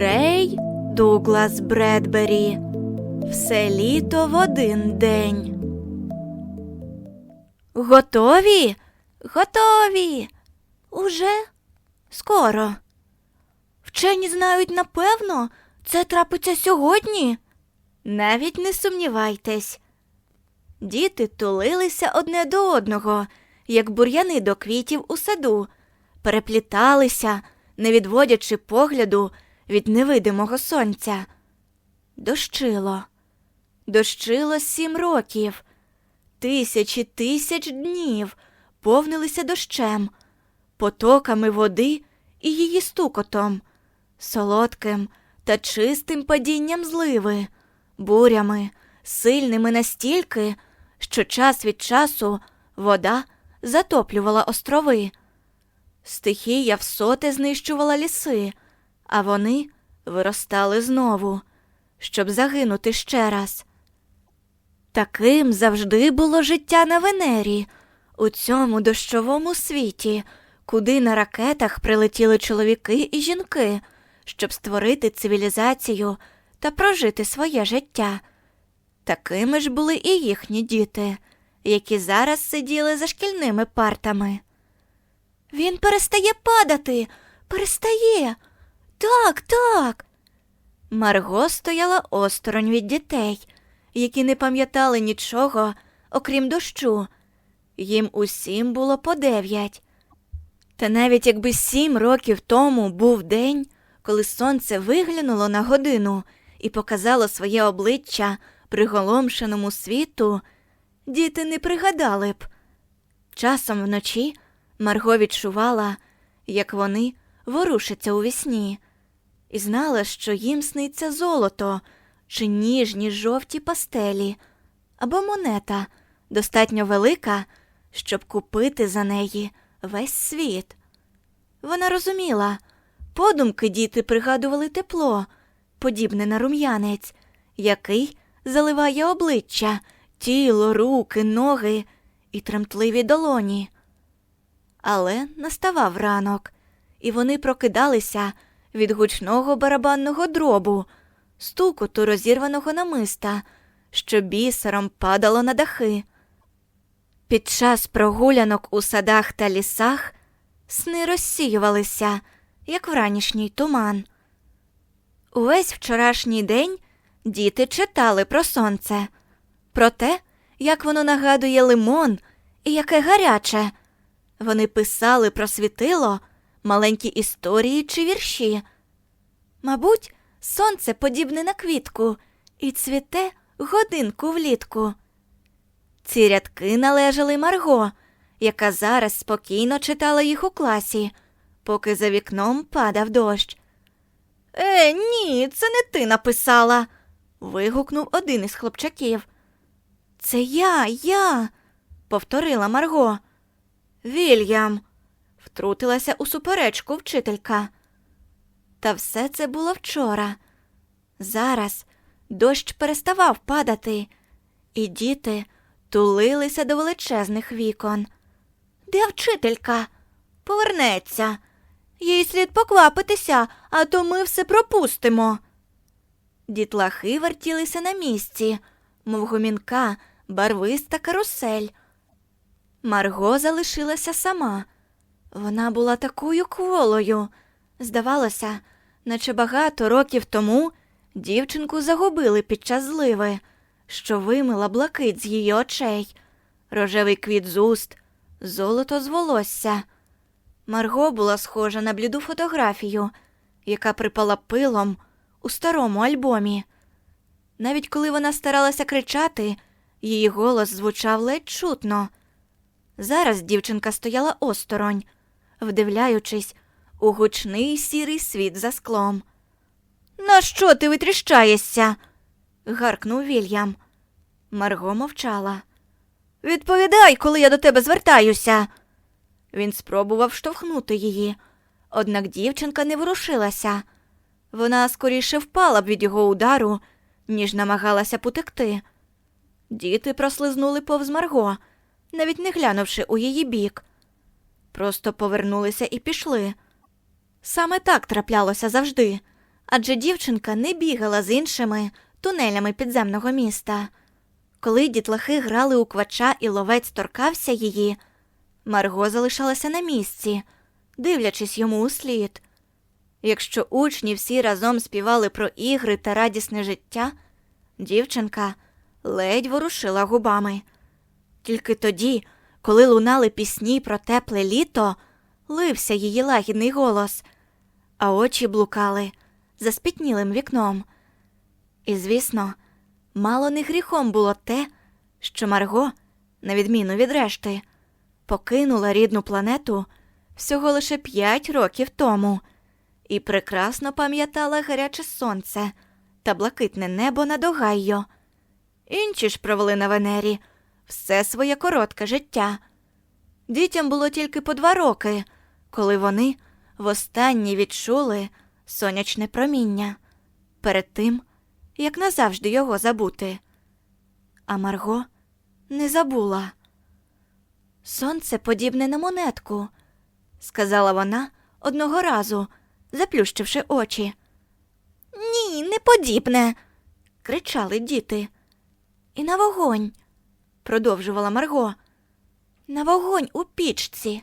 Рей Дуглас Бредбері. Все літо в один день. Готові? Готові. Уже скоро. Вчені знають напевно, це трапиться сьогодні. Навіть не сумнівайтесь. Діти тулилися одне до одного, як бур'яни до квітів у саду, перепліталися, не відводячи погляду від невидимого сонця. Дощило. Дощило сім років. Тисячі тисяч днів повнилися дощем, потоками води і її стукотом, солодким та чистим падінням зливи, бурями, сильними настільки, що час від часу вода затоплювала острови. Стихія всоти знищувала ліси, а вони виростали знову, щоб загинути ще раз. Таким завжди було життя на Венері, у цьому дощовому світі, куди на ракетах прилетіли чоловіки і жінки, щоб створити цивілізацію та прожити своє життя. Такими ж були і їхні діти, які зараз сиділи за шкільними партами. Він перестає падати, перестає. Так, так. Марго стояла осторонь від дітей, які не пам'ятали нічого, окрім дощу. Їм усім було по дев'ять. Та навіть якби сім років тому був день, коли сонце виглянуло на годину і показало своє обличчя приголомшеному світу, діти не пригадали б. Часом вночі Марго відчувала, як вони ворушаться у вісні, і знала, що їм сниться золото чи ніжні жовті пастелі або монета достатньо велика, щоб купити за неї весь світ. Вона розуміла, подумки діти пригадували тепло, подібне на рум'янець, який заливає обличчя, тіло, руки, ноги і тремтливі долоні. Але наставав ранок, і вони прокидалися від гучного барабанного дробу, стукоту розірваного намиста, що бісером падало на дахи. Під час прогулянок у садах та лісах сни розсіювалися, як вранішній туман. Увесь вчорашній день діти читали про сонце, про те, як воно нагадує лимон і яке гаряче. Вони писали про світило, маленькі історії чи вірші. Мабуть, сонце подібне на квітку і цвіте годинку влітку. Ці рядки належали Марго, яка зараз спокійно читала їх у класі, поки за вікном падав дощ. Е, ні, це не ти написала. вигукнув один із хлопчаків. Це я, я, повторила Марго. Вільям, втрутилася у суперечку вчителька. Та все це було вчора. Зараз дощ переставав падати, і діти тулилися до величезних вікон. Де вчителька? Повернеться. Їй слід поквапитися, а то ми все пропустимо. Дітлахи вертілися на місці, мов гумінка, барвиста карусель. Марго залишилася сама. Вона була такою кволою. Здавалося, наче багато років тому дівчинку загубили під час зливи, що вимила блакит з її очей, рожевий квіт з уст, золото з волосся. Марго була схожа на бліду фотографію, яка припала пилом у старому альбомі. Навіть коли вона старалася кричати, її голос звучав ледь чутно. Зараз дівчинка стояла осторонь, вдивляючись у гучний сірий світ за склом. На що ти витріщаєшся? гаркнув Вільям. Марго мовчала. Відповідай, коли я до тебе звертаюся. Він спробував штовхнути її, однак дівчинка не ворушилася. Вона скоріше впала б від його удару, ніж намагалася потекти. Діти прослизнули повз Марго, навіть не глянувши у її бік. Просто повернулися і пішли. Саме так траплялося завжди, адже дівчинка не бігала з іншими тунелями підземного міста. Коли дітлахи грали у квача і ловець торкався її, Марго залишалася на місці, дивлячись йому у слід. Якщо учні всі разом співали про ігри та радісне життя, дівчинка ледь ворушила губами. Тільки тоді, коли лунали пісні про тепле літо, лився її лагідний голос, а очі блукали за спітнілим вікном. І, звісно, мало не гріхом було те, що Марго, на відміну від решти, покинула рідну планету всього лише п'ять років тому і прекрасно пам'ятала гаряче сонце та блакитне небо над Огайо. Інші ж провели на Венері все своє коротке життя. Дітям було тільки по два роки, коли вони востаннє відчули сонячне проміння перед тим, як назавжди його забути. А Марго не забула. Сонце подібне на монетку, сказала вона одного разу, заплющивши очі. Ні, не подібне. кричали діти. І на вогонь, продовжувала Марго. На вогонь у пічці.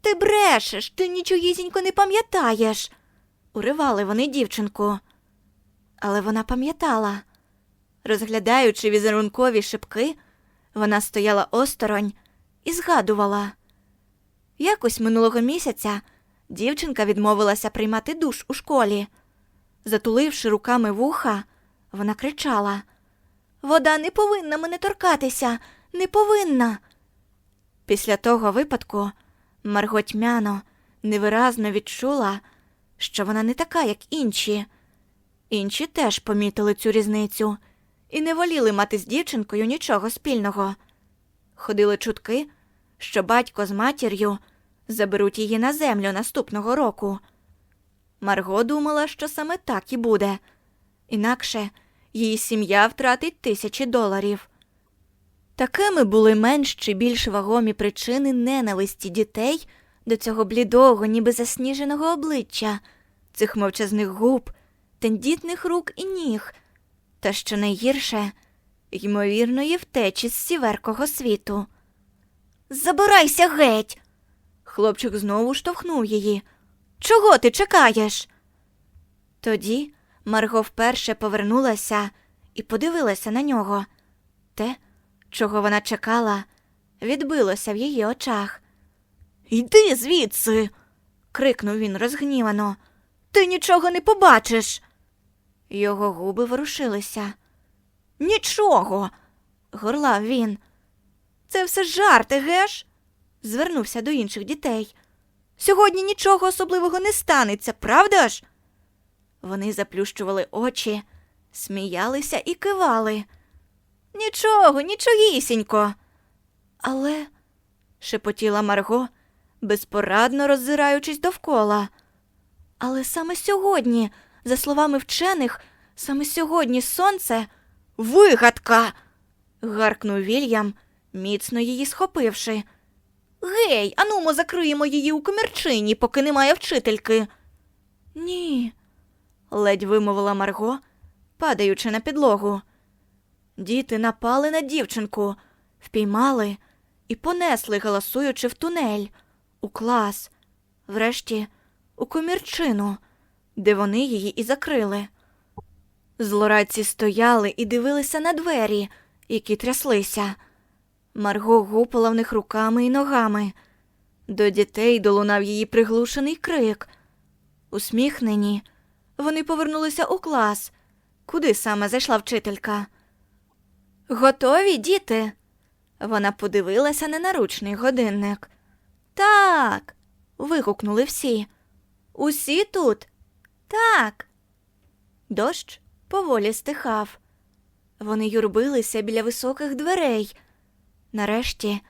Ти брешеш, ти нічогісінько не пам'ятаєш, уривали вони дівчинку. Але вона пам'ятала. Розглядаючи візерункові шибки, вона стояла осторонь і згадувала. Якось минулого місяця дівчинка відмовилася приймати душ у школі. Затуливши руками вуха, вона кричала Вода не повинна мене торкатися, не повинна. Після того випадку Марго тьмяно невиразно відчула, що вона не така, як інші. Інші теж помітили цю різницю і не воліли мати з дівчинкою нічого спільного. Ходили чутки, що батько з матір'ю заберуть її на землю наступного року. Марго думала, що саме так і буде, інакше її сім'я втратить тисячі доларів. Такими були менш чи більш вагомі причини ненависті дітей до цього блідого, ніби засніженого обличчя, цих мовчазних губ, тендітних рук і ніг, та що найгірше ймовірної втечі з сіверкого світу. Забирайся геть. Хлопчик знову штовхнув її. Чого ти чекаєш? Тоді Марго вперше повернулася і подивилася на нього. Те, чого вона чекала, відбилося в її очах. Йди звідси. крикнув він розгнівано. Ти нічого не побачиш. Його губи ворушилися. Нічого, горлав він. Це все жарти, геш? звернувся до інших дітей. Сьогодні нічого особливого не станеться, правда ж? Вони заплющували очі, сміялися і кивали. Нічого, нічогісінько. Але, шепотіла Марго, безпорадно роззираючись довкола. Але саме сьогодні, за словами вчених, саме сьогодні сонце вигадка. гаркнув Вільям, міцно її схопивши. Гей, анумо закриємо її у комірчині, поки немає вчительки. Ні, ледь вимовила Марго, падаючи на підлогу. Діти напали на дівчинку, впіймали і понесли, голосуючи в тунель, у клас, врешті, у комірчину, де вони її і закрили. Злорадці стояли і дивилися на двері, які тряслися. Марго гупала в них руками і ногами. До дітей долунав її приглушений крик. Усміхнені, вони повернулися у клас, куди саме зайшла вчителька. Готові, діти? Вона подивилася на наручний годинник. Так. вигукнули всі. Усі тут? Так. Дощ поволі стихав. Вони юрбилися біля високих дверей. Нарешті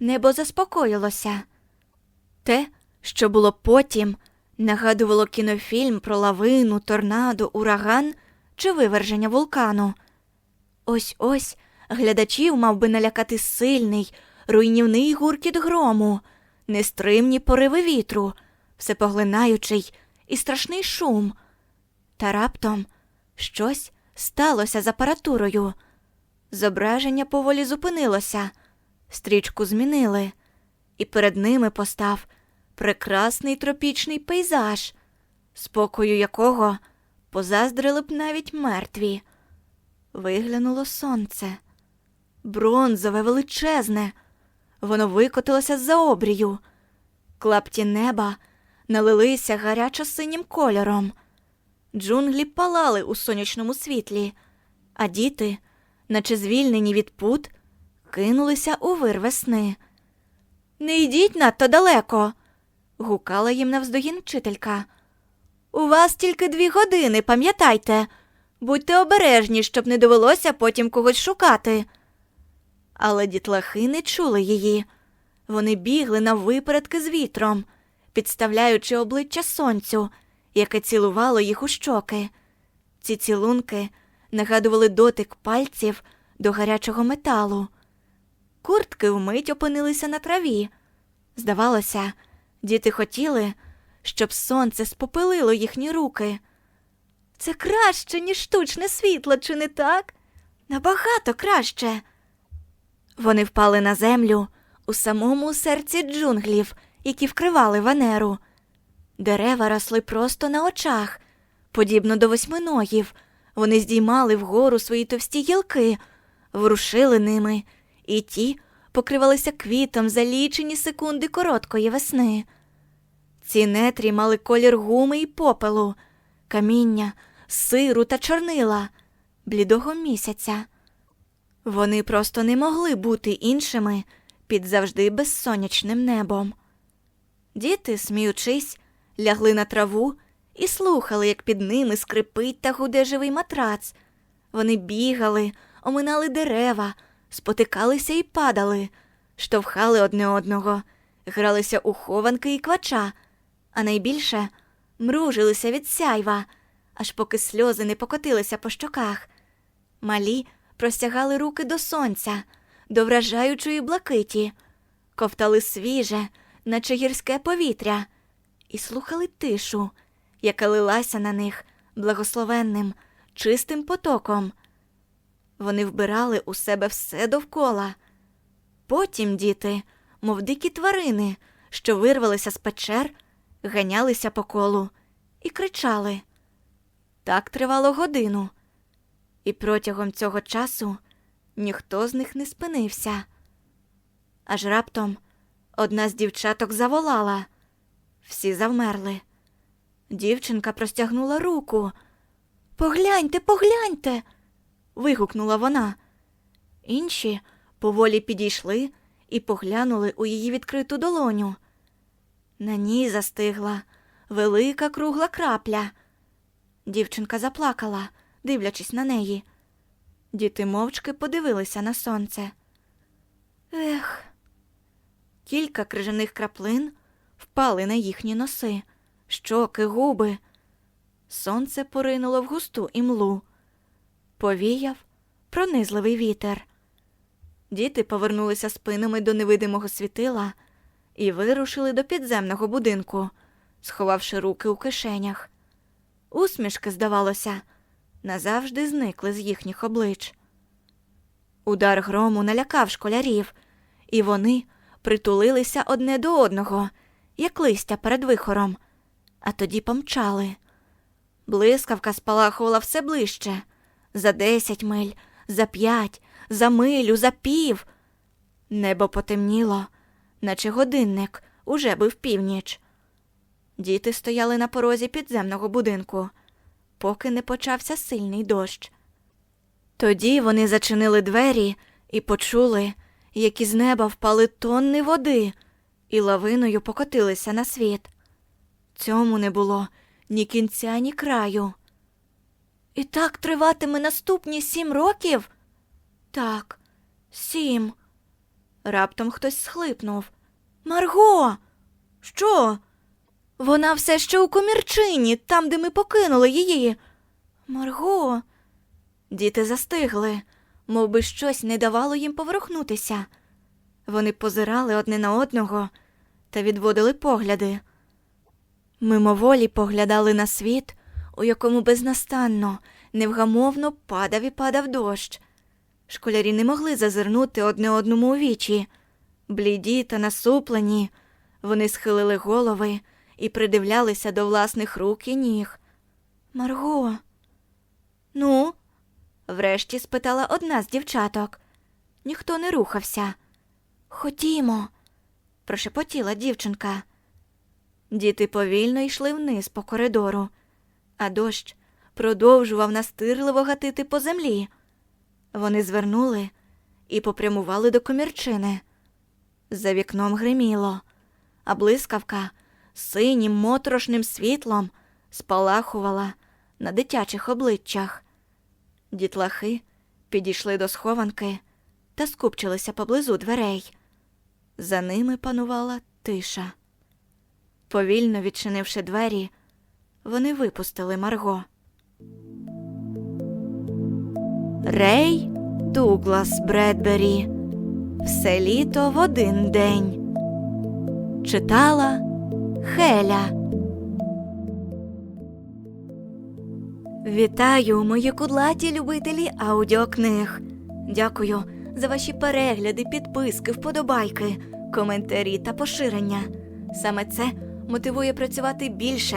небо заспокоїлося. Те, що було потім, нагадувало кінофільм про лавину, торнадо, ураган чи виверження вулкану. Ось ось глядачів мав би налякати сильний, руйнівний гуркіт грому, нестримні пориви вітру, всепоглинаючий і страшний шум. Та раптом щось сталося з апаратурою. Зображення поволі зупинилося, стрічку змінили, і перед ними постав прекрасний тропічний пейзаж, спокою якого позаздрили б навіть мертві. Виглянуло сонце, бронзове, величезне. Воно викотилося з-за обрію. Клапті неба налилися гарячо синім кольором. Джунглі палали у сонячному світлі, а діти, наче звільнені від пут, кинулися у вир весни. Не йдіть надто далеко, гукала їм навздогін вчителька. У вас тільки дві години, пам'ятайте. Будьте обережні, щоб не довелося потім когось шукати. Але дітлахи не чули її. Вони бігли на випередки з вітром, підставляючи обличчя сонцю, яке цілувало їх у щоки. Ці цілунки нагадували дотик пальців до гарячого металу. Куртки вмить опинилися на траві. Здавалося, діти хотіли, щоб сонце спопилило їхні руки. Це краще, ніж штучне світло, чи не так? Набагато краще. Вони впали на землю у самому серці джунглів, які вкривали Венеру. Дерева росли просто на очах, подібно до восьминогів. Вони здіймали вгору свої товсті гілки, ворушили ними, і ті покривалися квітом за лічені секунди короткої весни. Ці нетрі мали колір гуми і попелу, каміння, сиру та чорнила, блідого місяця. Вони просто не могли бути іншими під завжди безсонячним небом. Діти, сміючись, лягли на траву і слухали, як під ними скрипить та гуде живий матрац. Вони бігали, оминали дерева, спотикалися і падали, штовхали одне одного, гралися у хованки і квача, а найбільше мружилися від сяйва, аж поки сльози не покотилися по щоках. Малі простягали руки до сонця, до вражаючої блакиті, ковтали свіже, наче гірське повітря, і слухали тишу, яка лилася на них благословенним, чистим потоком. Вони вбирали у себе все довкола. Потім діти, мов дикі тварини, що вирвалися з печер, ганялися по колу і кричали. Так тривало годину, і протягом цього часу ніхто з них не спинився. Аж раптом одна з дівчаток заволала. Всі завмерли. Дівчинка простягнула руку. Погляньте, погляньте. Вигукнула вона. Інші поволі підійшли і поглянули у її відкриту долоню. На ній застигла велика кругла крапля. Дівчинка заплакала, дивлячись на неї. Діти мовчки подивилися на сонце. Ех, кілька крижаних краплин впали на їхні носи, щоки, губи. Сонце поринуло в густу імлу. Повіяв пронизливий вітер. Діти повернулися спинами до невидимого світила і вирушили до підземного будинку, сховавши руки у кишенях. Усмішки, здавалося, назавжди зникли з їхніх облич. Удар грому налякав школярів, і вони притулилися одне до одного, як листя перед вихором, а тоді помчали. Блискавка спалахувала все ближче за десять миль, за п'ять, за милю, за пів. Небо потемніло, наче годинник уже бив північ. Діти стояли на порозі підземного будинку, поки не почався сильний дощ. Тоді вони зачинили двері і почули, як із неба впали тонни води і лавиною покотилися на світ. Цьому не було ні кінця, ні краю. І так триватиме наступні сім років? Так, сім. Раптом хтось схлипнув. Марго, що? Вона все ще у комірчині, там, де ми покинули її. Марго. Діти застигли, мов би щось не давало їм поворухнутися. Вони позирали одне на одного та відводили погляди. Мимоволі поглядали на світ у якому безнастанно, невгамовно падав і падав дощ. Школярі не могли зазирнути одне одному у вічі. Бліді та насуплені, вони схилили голови і придивлялися до власних рук і ніг. Марго. Ну, врешті спитала одна з дівчаток. Ніхто не рухався. Ходімо, прошепотіла дівчинка. Діти повільно йшли вниз по коридору, а дощ продовжував настирливо гатити по землі. Вони звернули і попрямували до комірчини. За вікном гриміло, а блискавка синім моторошним світлом спалахувала на дитячих обличчях. Дітлахи підійшли до схованки та скупчилися поблизу дверей. За ними панувала тиша. Повільно відчинивши двері, вони випустили Марго. Рей Дуглас Бредбері. Все літо в один день. Читала Хеля. Вітаю, мої кудлаті любителі аудіокниг. Дякую за ваші перегляди, підписки, вподобайки, коментарі та поширення. Саме це мотивує працювати більше,